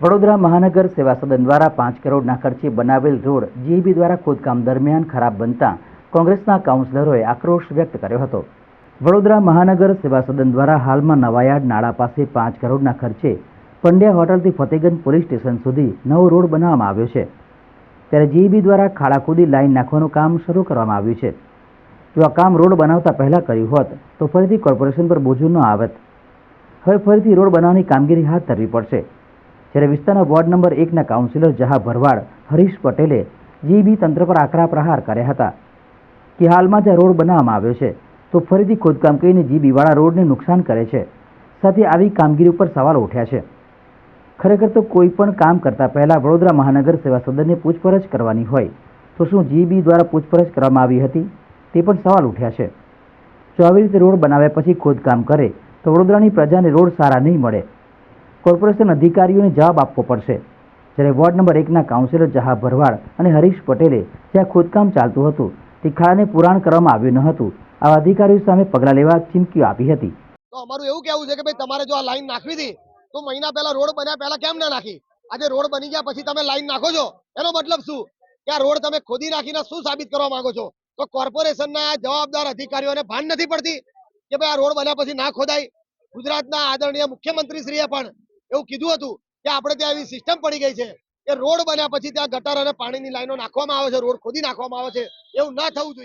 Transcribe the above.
વડોદરા મહાનગર સેવા સદન દ્વારા પાંચ કરોડના ખર્ચે બનાવેલ રોડ જીઈબી દ્વારા ખોદકામ દરમિયાન ખરાબ બનતા કોંગ્રેસના કાઉન્સિલરોએ આક્રોશ વ્યક્ત કર્યો હતો. વડોદરા મહાનગર સેવા સદન દ્વારા હાલમાં નવાયાર્ડ નાળા પાસે પાંચ કરોડના ખર્ચે પંડ્યા હોટલથી ફતેગંજ પોલીસ સ્ટેશન સુધી નવો રોડ બનાવવામાં આવ્યો છે. ત્યારે જીઈબી દ્વારા ખાડા ખોદી લાઈન નાખવાનું કામ શરૂ કરવામાં આવ્યું છે. જો આ કામ રોડ બનાવતા પહેલાં કર્યું હોત, તો ફરીથી કોર્પોરેશન પર બોજો ન આવત. હવે ફરીથી રોડ બનાવવાની કામગીરી હાથ ધરવી પડશે. જ્યારે વિસ્તારના વોર્ડ નંબર એકના કાઉન્સિલર જહા ભરવાડ હરીશ પટેલે જીબી તંત્ર પર આકરા પ્રહાર કર્યા હતા કે હાલમાં જ્યાં રોડ બનાવવામાં આવ્યો છે, તો ફરીથી ખોદકામ કરીને જીબીવાળા રોડને નુકસાન કરે છે. સાથે આવી કામગીરી ઉપર સવાલ ઉઠ્યા છે. ખરેખર તો કોઈ પણ કામ કરતા પહેલાં વડોદરા મહાનગર સેવા સદનને પૂછપરછ કરવાની હોય, તો શું જીબી દ્વારા પૂછપરછ કરવામાં આવી હતી? તે પણ સવાલ ઉઠ્યા છે. જો આવી રીતે રોડ બનાવ્યા પછી ખોદકામ કરે, તો વડોદરાની પ્રજાને રોડ સારા નહીં મળે. કોર્પોરેશન અધિકારીઓને જવાબ આપવો પડશે. જ્યારે વોર્ડ નંબર એકના કાઉન્સિલર જહા ભરવાડ અને હરીશ પટેલે જ્યાં ખોદકામ ચાલતું હતું તે ખાડાને પુરાણ કરવામાં આવ્યું ન હતું, આવા અધિકારીઓ સામે પગલાં લેવા ચીમકીઓ આપી હતી. તો અમારું એવું કેવું છે કે ભાઈ, તમારે જો આ લાઈન નાખવી હતી, તો મહિના પહેલા રોડ બન્યા પહેલા કેમ ના નાખી? આજે રોડ બની ગયા પછી તમે લાઈન નાખો છો? એનો મતલબ શું? કે આ રોડ તમે ખોદી નાખીને શું સાબિત કરવા માંગો છો? તો કોર્પોરેશનના જવાબદાર અધિકારીઓને ભાન નથી પડતી કે ભાઈ આ રોડ બન્યા પછી ના ખોદાય? ગુજરાતના આદરણીય મુખ્યમંત્રીશ્રીએ પણ એવું કીધું હતું કે આપણે ત્યાં એવી સિસ્ટમ પડી ગઈ છે કે રોડ બન્યા પછી ત્યાં ગટર અને પાણીની લાઈનો નાખવામાં આવે છે, રોડ ખોદી નાખવામાં આવે છે. એવું ના થવું જોઈએ.